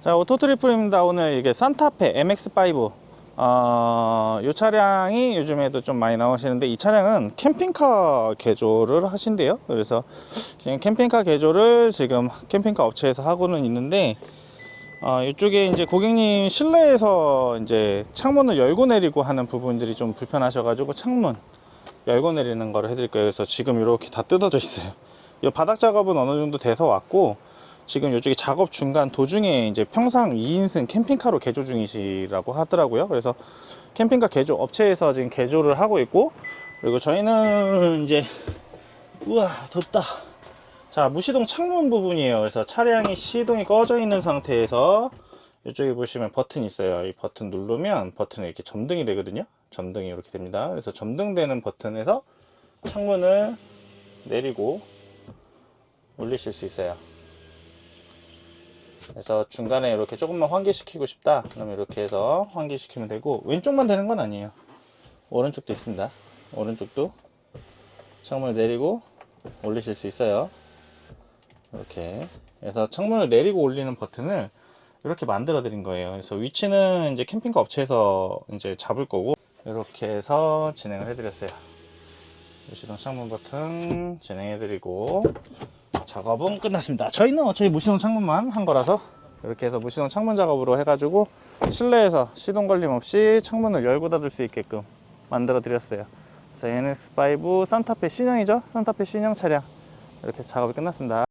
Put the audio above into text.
자, 오토 트리플입니다. 오늘 이게 산타페 MX5. 어, 이 차량이 요즘에도 좀 많이 나오시는데 이 차량은 캠핑카 개조를 하신대요. 그래서 지금 캠핑카 개조를 지금 캠핑카 업체에서 하고는 있는데 어, 이쪽에 이제 고객님 실내에서 이제 창문을 열고 내리고 하는 부분들이 좀 불편하셔가지고 창문 열고 내리는 거를 해드릴 거예요. 그래서 지금 이렇게 다 뜯어져 있어요. 이 바닥 작업은 어느 정도 돼서 왔고 지금 이쪽에 작업 중간 도중에 이제 평상 2인승 캠핑카로 개조 중이시라고 하더라고요. 그래서 캠핑카 개조 업체에서 지금 개조를 하고 있고 그리고 저희는 이제 우와 덥다. 자 무시동 창문 부분이에요. 그래서 차량이 시동이 꺼져 있는 상태에서 이쪽에 보시면 버튼 있어요. 이 버튼 누르면 버튼이 이렇게 점등이 되거든요. 점등이 이렇게 됩니다. 그래서 점등되는 버튼에서 창문을 내리고 올리실 수 있어요. 그래서 중간에 이렇게 조금만 환기시키고 싶다. 그러면 이렇게 해서 환기시키면 되고 왼쪽만 되는 건 아니에요. 오른쪽도 있습니다. 오른쪽도 창문을 내리고 올리실 수 있어요. 이렇게 그래서 창문을 내리고 올리는 버튼을 이렇게 만들어 드린 거예요. 그래서 위치는 이제 캠핑카 업체에서 이제 잡을 거고 이렇게 해서 진행을 해 드렸어요. 무시동 창문 버튼 진행해 드리고 작업은 끝났습니다. 저희는 어차피 무시동 창문만 한 거라서 이렇게 해서 무시동 창문 작업으로 해가지고 실내에서 시동 걸림 없이 창문을 열고 닫을 수 있게끔 만들어 드렸어요. 그래서 NX5 산타페 신형이죠. 산타페 신형 차량 이렇게 작업이 끝났습니다.